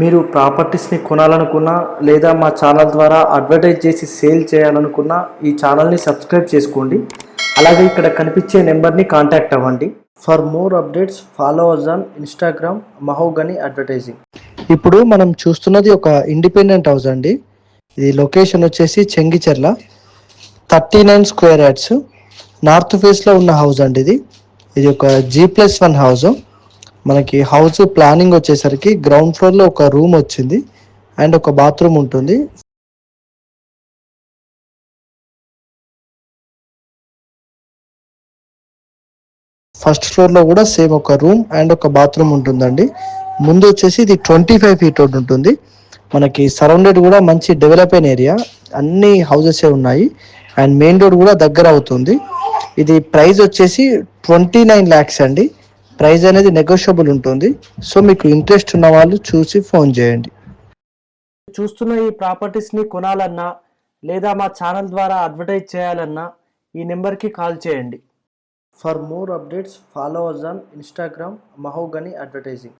మీరు ప్రాపర్టీస్ని కొనాలనుకున్నా లేదా మా ఛానల్ ద్వారా అడ్వర్టైజ్ చేసి సేల్ చేయాలనుకున్నా ఈ ఛానల్ని సబ్స్క్రైబ్ చేసుకోండి. అలాగే ఇక్కడ కనిపించే నెంబర్ని కాంటాక్ట్ అవ్వండి. For more updates follow us on Instagram Mahogany advertising ఇప్పుడు మనం చూస్తున్నది ఒక ఇండిపెండెంట్ హౌస్ అండి. ఇది లొకేషన్ వచ్చేసి Chengicherla thirty nine square yards north ఫేస్లో ఉన్న హౌస్ అండి ఇది. ఇది ఒక జీ ప్లస్ వన్ హౌస్ మనకి హౌస్ ప్లానింగ్ వచ్చేసరికి గ్రౌండ్ ఫ్లోర్లో ఒక రూమ్ వచ్చింది అండ్ ఒక బాత్రూమ్ ఉంటుంది. ఫస్ట్ ఫ్లోర్లో కూడా సేమ్ ఒక రూమ్ అండ్ ఒక బాత్రూమ్ ఉంటుందండి. ముందు వచ్చేసి ఇది ట్వంటీ ఫైవ్ ఫీట్ రోడ్ ఉంటుంది. మనకి సరౌండెడ్ కూడా మంచి డెవలప్ అయిన ఏరియా. అన్ని హౌసెస్ ఉన్నాయి అండ్ మెయిన్ రోడ్ కూడా దగ్గర అవుతుంది. ఇది ప్రైస్ వచ్చేసి ట్వంటీ నైన్ ల్యాక్స్ అండి. ప్రైస్ అనేది నెగోషియబుల్ ఉంటుంది. సో మీకు ఇంట్రెస్ట్ ఉన్న వాళ్ళు చూసి ఫోన్ చేయండి. చూస్తున్న ఈ ప్రాపర్టీస్ని కొనాలన్నా లేదా మా ఛానల్ ద్వారా అడ్వర్టైజ్ చేయాలన్నా ఈ నెంబర్కి కాల్ చేయండి. For more updates follow us on Instagram Mahogany advertising